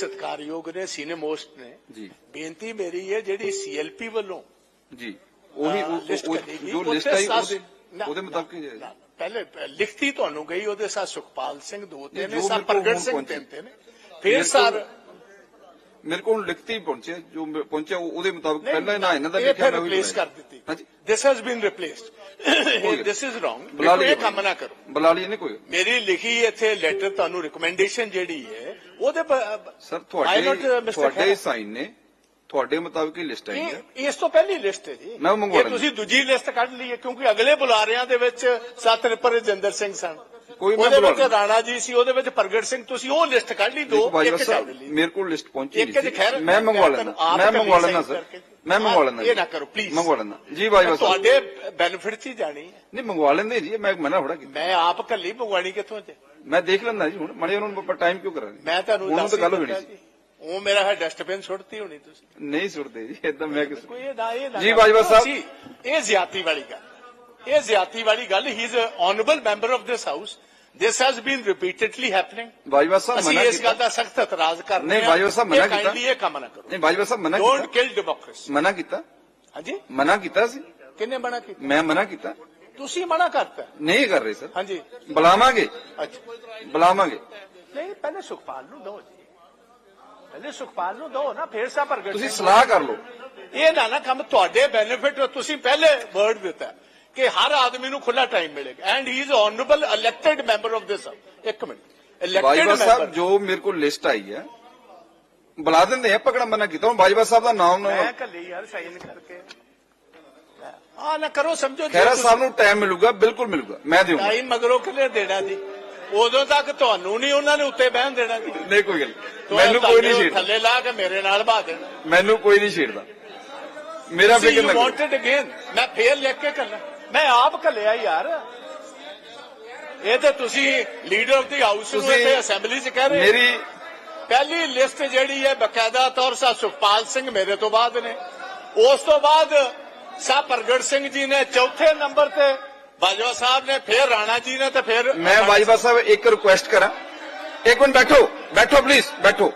ਸਤਿਕਾਰਯੋਗ ਨੇ senior most ਨੇ। ਜੀ। ਬੇਨਤੀ ਮੇਰੀ ਹੈ ਜਿਹੜੀ ਸੀਐਲਪੀ ਵੱਲੋਂ ਜੀ। ਉਹੀ ਜੋ ਲਿਸਟ ਆਈ ਉਹਦੇ ਉਹਦੇ ਮੁਤਾਬਕ ਪਹਿਲੇ ਲਿਖਤੀ ਤੁਹਾਨੂੰ ਗਈ ਉਹਦੇ ਸਾਥ ਸੁਖਪਾਲ ਸਿੰਘ ਦੋ ਤੇ ਨਹੀਂ, ਨੇ ਜੋ ਸਾ ਮੇਰੇ ਕੋਲ ਪ੍ਰਗਟ ਸਿੰਘ ਪਹੁੰਚੀ। ਤਿੰਨ ਤੇ ਨੇ। ਫਿਰ ਸਰ ਮੇਰੇ ਕੋਲ ਲਿਖਤੀ ਪਹੁੰਚਿਆ ਜੋ ਪਹੁੰਚਿਆ ਉਹ- ਉਹਦੇ ਮੁਤਾਬਕ ਪਹਿਲਾਂ ਨਾ ਇਹਨਾਂ ਦਾ ਲਿਖਿਆ replace ਬਣਾਇਆ। ਕਰ ਦਿੱਤੀ। ਹਾਂਜੀ। This has been replaced. This is wrong ਇਹ ਕੰਮ ਨਾ ਕਰੋ। ਬੁਲਾ ਲਈ ਇਹਨੇ ਕੋਈ। ਮੇਰੀ ਲਿਖੀ ਇੱਥੇ ਲੈਟਰ ਤੁਹਾਨੂੰ ਰਿਕਮੈਂਡੇਸ਼ਨ ਜਿਹੜੀ ਹੈ ਉਹਦੇ ਸਰ ਤੁਹਾਡੇ? ਸਾਈਨ ਨੇ ਤੁਹਾਡੇ ਮੁਤਾਬਕ ਹੀ ਲਿਸਟ ਆਈ ਹੈ। ਇਸ ਤੋਂ ਪਹਿਲੀ ਲਿਸਟ ਹੈ ਜੀ। ਮੈਂ ਮੰਗਵਾ ਲੈਂਦਾ। ਤੁਸੀਂ ਦੂਜੀ ਲਿਸਟ ਕੱਢ ਲਈ ਹੈ ਕਿਉਂਕਿ ਅਗਲੇ ਬੁਲਾਰਿਆਂ ਦੇ ਵਿੱਚ ਸਤ ਰਜਿੰਦਰ ਸਿੰਘ ਸਨ। ਕੋਈ ਮੈਂ ਉਹਦੇ ਬੁਲਾ ਵਿੱਚ। ਰਾਣਾ ਜੀ ਸੀ ਉਹਦੇ ਵਿੱਚ ਪ੍ਰਗਟ ਸਿੰਘ ਤੁਸੀਂ ਉਹ ਲਿਸਟ ਕੱਢ ਲਈ ਦੋ ਇੱਕ ਚੱਲ ਲਈ। ਮੇਰੇ ਕੋਲ ਲਿਸਟ ਪਹੁੰਚੀ ਨਹੀਂ ਸੀ। ਮੈਂ ਮੰਗਵਾ ਲੈਣਾ ਮੈਂ ਮੰਗਵਾ ਲੈਣਾ ਸਰ। ਮੈਂ ਮੰਗਵਾ ਲੈਣਾ ਇਹ ਨਾ ਕਰੋ, please। ਮੰਗਵਾ ਲੈਣਾ ਜੀ ਸਾਹਿਬ। ਤੁਹਾਡੇ ਬੈਨੀਫਿਟ 'ਚ ਹੀ ਜਾਣੀ ਹੈ। ਨਹੀਂ ਮੰਗਵਾ ਲੈਂਦੇ ਜੀ ਮੈਂ ਮਨਾ ਥੋੜਾ ਕੀਤਾ। ਮੈਂ ਆਪ ਕੱਲੀ ਮੰਗਵਾਣੀ ਕਿੱਥੋਂ ਤੇ ਮੈਂ ਦੇਖ ਲੈਂਦਾ ਜੀ ਹੁਣ ਮੜੇ ਉਹਨਾਂ ਨੂੰ ਟਾਈਮ ਕਿਉਂ ਕਰਾਂਗੇ? ਮੈਂ ਤੁਹਾਨੂੰ ਹੀ ਗੱਲ ਹੋਣੀ ਸੀ। ਉਹ ਮੇਰਾ ਹੈ ਡਸਟਬਿਨ ਸੁੱਟਤੀ ਹੋਣੀ ਤੁਸੀਂ। ਨਹੀਂ ਸੁਣਦੇ ਜੀ ਇਦਾਂ ਮੈਂ ਕਿਸ ਕੋਈ ਇਹ ਨਾ ਇਹ ਨਾ ਜੀ, ਬਾਜਵਾ ਸਾਹਿਬ। ਇਹ ਜ਼ਿਆਤੀ ਵਾਲੀ ਗੱਲ। ਇਹ ਜ਼ਿਆਤੀ ਵਾਲੀ ਗੱਲ ਹੀ is honourable member of this house this has been repeatedly happening Bajwa sahib ਮਨਾ ਇਸ ਗੱਲ ਕੀਤਾ ਦਾ ਸਖਤ ਇਤਰਾਜ਼ ਕਰ ਰਹੇ ਨਹੀਂ, ਬਾਜਵਾ ਸਾਹਿਬ ਮਨਾ ਕੀਤਾ। ਇਹ ਕੰਮ ਨਾ ਕਰੋ। ਨਹੀਂ ਬਾਜਵਾ ਸਾਹਿਬ ਮਨਾ ਕੀਤਾ। ਕਿਲ ਡੈਮੋਕ੍ਰੇਸੀ ਮਨਾ ਕੀਤਾ। ਹਾਂਜੀ। ਮਨਾ ਕੀਤਾ ਸੀ। ਕਿੰਨੇ ਮਨਾ ਕੀਤਾ? ਮੈਂ ਮਨਾ ਕੀਤਾ। ਤੁਸੀਂ ਮਨਾ ਕਰਤਾ ਨਹੀਂ ਕਰ ਰਹੇ ਸਰ। ਹਾਂਜੀ। ਬੁਲਾਵਾਂਗੇ। ਅੱਛਾ। ਬੁਲਾਵਾਂਗੇ। ਨਹੀਂ ਪਹਿਲੇ ਸੁਖਪਾਲ ਨੂੰ ਦੋ ਜੀ। ਪਹਿਲੇ ਸੁਖਪਾਲ ਨੂੰ ਦੋ ਨਾ ਫੇਰ ਸਾ ਪ੍ਰਗਟ ਤੁਸੀਂ। ਸਲਾਹ ਕਰ ਲਓ। ਇਹ ਨਾ ਨਾ ਕੰਮ ਤੁਹਾਡੇ ਬੈਨੀਫਿਟ ਤੁਸੀਂ ਪਹਿਲੇ ਵਰਡ ਦਿੱਤਾ ਕਿ ਹਰ ਆਦਮੀ ਨੂੰ ਖੁੱਲਾ ਟਾਈਮ ਮਿਲੇਗਾ। And he is honourable elected member of this ਇੱਕ ਮਿੰਟ। ਇਲੈਕਟਿਡ ਮੈਂਬਰ ਜੋ ਮੇਰੇ ਕੋਲ ਲਿਸਟ ਆਈ ਹੈ ਬੁਲਾ ਦਿੰਦੇ ਆ ਪਕੜਾ ਮਨਾ ਕੀਤਾ। ਹੁਣ ਬਾਜਵਾ ਸਾਹਿਬ ਦਾ ਨਾਮ ਨਾ ਮੈਂ ਕੱਲੀ ਯਾਰ ਸਾਈਨ ਕਰਕੇ। ਆ ਨਾ ਕਰੋ ਸਮਝੋ ਜੇ ਖੈਰਾ ਸਾਹਿਬ ਨੂੰ ਟਾਈਮ ਮਿਲੂਗਾ ਬਿਲਕੁਲ ਮਿਲੂਗਾ ਮੈਂ ਦੇਵਾਂਗਾ ਟਾਈਮ ਮਗਰੋਂ ਕਿਲੇ ਦੇਣਾ ਜੀ? ਉਦੋਂ ਤੱਕ ਤੁਹਾਨੂੰ ਨਹੀਂ ਉਹਨਾਂ ਨੇ ਉੱਤੇ ਬਹਿਣ ਦੇਣਾ ਜੀ। ਨਹੀਂ ਕੋਈ ਗੱਲ। ਮੈਨੂੰ ਕੋਈ ਨਹੀਂ ਛੇੜਦਾ। ਥੱਲੇ ਲਾ ਕੇ ਮੇਰੇ ਨਾਲ ਬਾ ਦੇਣਾ ਮੈਨੂੰ ਕੋਈ ਨਹੀਂ ਛੇੜਦਾ। ਮੇਰਾ ਫਿਕਰ ਨਾ wanted again ਮੈਂ ਫੇਰ ਲਿਖ ਕੇ ਕਰਨਾ ਮੈਂ ਆਪ ਕੱਲਿਆ ਯਾਰ। ਇਹ ਤੇ ਤੁਸੀਂ ਲੀਡਰ ਆਫ ਦੀ ਹਾਊਸ ਨੂੰ ਇੱਥੇ ਅਸੈਂਬਲੀ 'ਚ ਕਹਿ ਰਹੇ। ਮੇਰੀ ਪਹਿਲੀ ਲਿਸਟ ਜਿਹੜੀ ਹੈ ਬਕਾਇਦਾ ਤੌਰ ਸਾ ਸੁਖਪਾਲ ਸਿੰਘ ਮੇਰੇ ਤੋਂ ਬਾਅਦ ਨੇ। ਉਸ ਤੋਂ ਬਾਅਦ ਸਾ ਪ੍ਰਗਟ ਸਿੰਘ ਜੀ ਨੇ ਚੌਥੇ ਨੰਬਰ ਤੇ ਬਾਜਵਾ ਸਾਹਿਬ ਨੇ ਫਿਰ ਰਾਣਾ ਜੀ ਨੇ ਤੇ ਫਿਰ ਮੈਂ ਬਾਜਵਾ ਸਾਹਿਬ ਇੱਕ ਰਿਕੁਐਸਟ ਕਰਾਂ ਇੱਕ ਮਿੰਟ ਬੈਠੋ ਬੈਠੋ ਪਲੀਜ਼ ਬੈਠੋ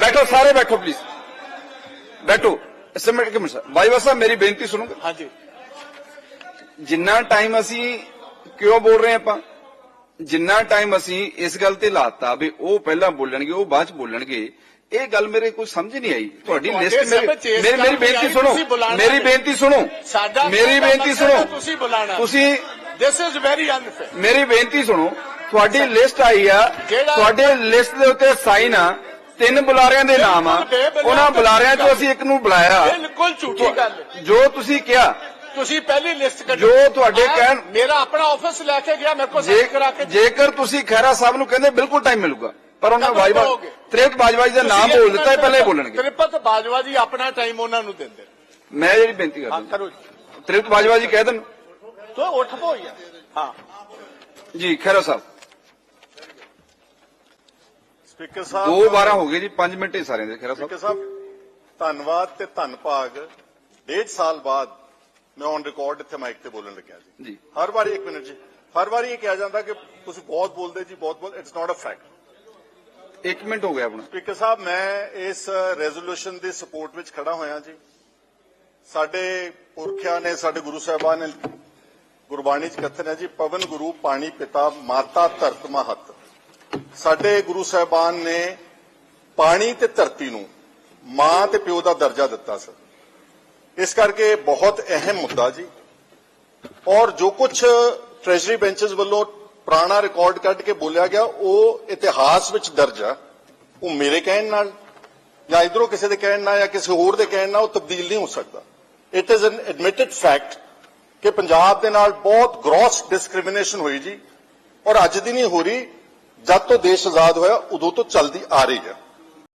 ਬੈਠੋ ਸਾਰੇ ਬੈਠੋ ਪਲੀਜ਼ ਬੈਠੋ ਇਸ ਮਿੰਟ ਇੱਕ ਮਿੰਟ ਬਾਜਵਾ ਸਾਹਿਬ ਮੇਰੀ ਬੇਨਤੀ ਸੁਣੋਗੇ ਹਾਂਜੀ ਜਿੰਨਾ ਟਾਈਮ ਅਸੀਂ ਕਿਉਂ ਬੋਲ ਰਹੇ ਆਪਾਂ ਜਿੰਨਾ ਟਾਈਮ ਅਸੀਂ ਇਸ ਗੱਲ ਤੇ ਲਾਤਾ ਵੀ ਉਹ ਪਹਿਲਾਂ ਬੋਲਣਗੇ ਉਹ ਬਾਅਦ ਚ ਬੋਲਣਗੇ ਇਹ ਗੱਲ ਮੇਰੇ ਕੋਈ ਸਮਝ ਨਹੀਂ ਆਈ। ਤੁਹਾਡੀ ਲਿਸਟ ਮੇਰੀ ਮੇਰੀ- ਬੇਨਤੀ ਸੁਣੋ। ਮੇਰੀ। ਬੇਨਤੀ ਸੁਣੋ। ਸਾਡਾ ਮੇਰੀ ਬੇਨਤੀ ਸੁਣੋ। ਤੁਸੀਂ ਬੁਲਾਣਾ। ਤੁਸੀਂ ਦਿਸ ਇਜ਼ ਵੈਰੀ ਅਨਫੇਅਰ ਮੇਰੀ ਬੇਨਤੀ ਸੁਣੋ। ਤੁਹਾਡੀ ਲਿਸਟ ਆਈ ਆ। ਤੁਹਾਡੇ ਲਿਸਟ ਦੇ ਉੱਤੇ ਸਾਈਨ ਆ। ਤਿੰਨ ਬੁਲਾਰਿਆਂ ਦੇ ਨਾਮ ਆ। ਉਹਨਾਂ ਬੁਲਾਰਿਆਂ ਚੋਂ ਅਸੀਂ ਇੱਕ ਨੂੰ ਬੁਲਾਇਆ। ਬਿਲਕੁਲ ਝੂਠੀ ਗੱਲ। ਜੋ ਤੁਸੀਂ ਕਿਹਾ। ਤੁਸੀਂ ਪਹਿਲੀ ਲਿਸਟ ਕੱਢੋ। ਜੋ ਤੁਹਾਡੇ ਕਹਿਣ- ਮੇਰਾ ਆਪਣਾ ਆਫਿਸ ਲੈ ਕੇ ਗਿਆ ਮੇਰੇ ਕੋਲ ਸਾਈਨ ਕਰਾ ਕੇ ਜੇਕਰ ਤੁਸੀਂ ਖਹਿਰਾ ਸਾਹਿਬ ਨੂੰ ਕਹਿੰਦੇ ਬਿਲਕੁਲ ਟਾਈਮ ਮਿਲੂਗਾ। ਪਰ ਉਹਨਾਂ ਬਾਜਵਾ? ਤ੍ਰਿਪਤ ਬਾਜਵਾ ਜੀ ਦਾ ਨਾਮ ਬੋਲ ਦਿੱਤਾ ਪਹਿਲੇ ਬੋਲਣਗੇ। ਤ੍ਰਿਪਤ ਬਾਜਵਾ ਜੀ ਆਪਣਾ ਟਾਈਮ ਉਹਨਾਂ ਨੂੰ ਦਿੰਦੇ ਮੈਂ ਜਿਹੜੀ ਬੇਨਤੀ ਕਰਦਾ ਤ੍ਰਿਪਤ ਬਾਜਵਾ ਜੀ ਕਹਿ ਦੇਣ। ਤੋ ਉੱਠ ਪੋ ਯਾਰ। ਹਾਂ। ਜੀ ਖਹਿਰਾ ਸਾਹਿਬ। ਸਪੀਕਰ ਸਾਹਿਬ ਦੋ 12 ਹੋ ਗਏ ਜੀ 5 ਮਿੰਟ ਹੀ ਸਾਰਿਆਂ ਦੇ ਖਹਿਰਾ ਸਾਹਿਬ। ਸਪੀਕਰ ਸਾਹਿਬ ਧੰਨਵਾਦ ਤੇ ਧੰਨਭਾਗ ਡੇਢ ਸਾਲ ਬਾਅਦ ਮੈਂ ਔਨ ਰਿਕਾਰਡ ਇੱਥੇ ਮਾਈਕ ਤੇ ਬੋਲਣ ਲੱਗਿਆ ਜੀ। ਜੀ। ਹਰ ਵਾਰੀ ਇੱਕ ਮਿੰਟ ਜੀ। ਹਰ ਵਾਰੀ ਇਹ ਕਿਹਾ ਜਾਂਦਾ ਕਿ ਤੁਸੀਂ ਬਹੁਤ ਬੋਲਦੇ ਜੀ ਬਹੁਤ ਬੋਲ it's not a fact 1 minute ਹੋ ਗਿਆ ਆਪਣਾ ਸਪੀਕਰ ਸਾਹਿਬ, ਮੈਂ ਇਸ ਰੈਜ਼ੋਲੂਸ਼ਨ ਦੀ ਸਪੋਰਟ ਵਿੱਚ ਖੜਾ ਹੋਇਆ ਜੀ। ਸਾਡੇ ਪੁਰਖਿਆਂ ਨੇ, ਸਾਡੇ ਗੁਰੂ ਸਾਹਿਬਾਨ ਨੇ ਗੁਰਬਾਣੀ ਚ ਕਥਨ ਹੈ ਜੀ, ਪਵਨ ਗੁਰੂ ਪਾਣੀ ਪਿਤਾ, ਮਾਤਾ ਧਰਤ ਮਹਤ। ਸਾਡੇ ਗੁਰੂ ਸਾਹਿਬਾਨ ਨੇ ਪਾਣੀ ਤੇ ਧਰਤੀ ਨੂੰ ਮਾਂ ਤੇ ਪਿਓ ਦਾ ਦਰਜਾ ਦਿੱਤਾ ਸਰ। ਇਸ ਕਰਕੇ ਬਹੁਤ ਅਹਿਮ ਮੁੱਦਾ ਜੀ। ਔਰ ਜੋ ਕੁਝ ਟ੍ਰੈਜਰੀ ਬੈਂਚਸ ਵੱਲੋਂ ਪੁਰਾਣਾ ਰਿਕਾਰਡ ਕੱਢ ਕੇ ਬੋਲਿਆ ਗਿਆ, ਉਹ ਇਤਿਹਾਸ ਵਿੱਚ ਦਰਜ ਆ। ਉਹ ਮੇਰੇ ਕਹਿਣ ਨਾਲ ਜਾਂ ਇਧਰੋਂ ਕਿਸੇ ਦੇ ਕਹਿਣ ਨਾਲ ਜਾਂ ਕਿਸੇ ਹੋਰ ਦੇ ਕਹਿਣ ਨਾਲ ਉਹ ਤਬਦੀਲ ਨਹੀਂ ਹੋ ਸਕਦਾ। It is an admitted fact ਕਿ ਪੰਜਾਬ ਦੇ ਨਾਲ ਬਹੁਤ ਗ੍ਰੋਸ ਡਿਸਕ੍ਰਿਮੀਨੇਸ਼ਨ ਹੋਈ ਜੀ। ਔਰ ਅੱਜ ਦੀ ਨਹੀਂ ਹੋ ਰਹੀ, ਜਦ ਤੋਂ ਦੇਸ਼ ਆਜ਼ਾਦ ਹੋਇਆ, ਉਦੋਂ ਤੋਂ ਚੱਲਦੀ ਆ ਰਹੀ ਹੈ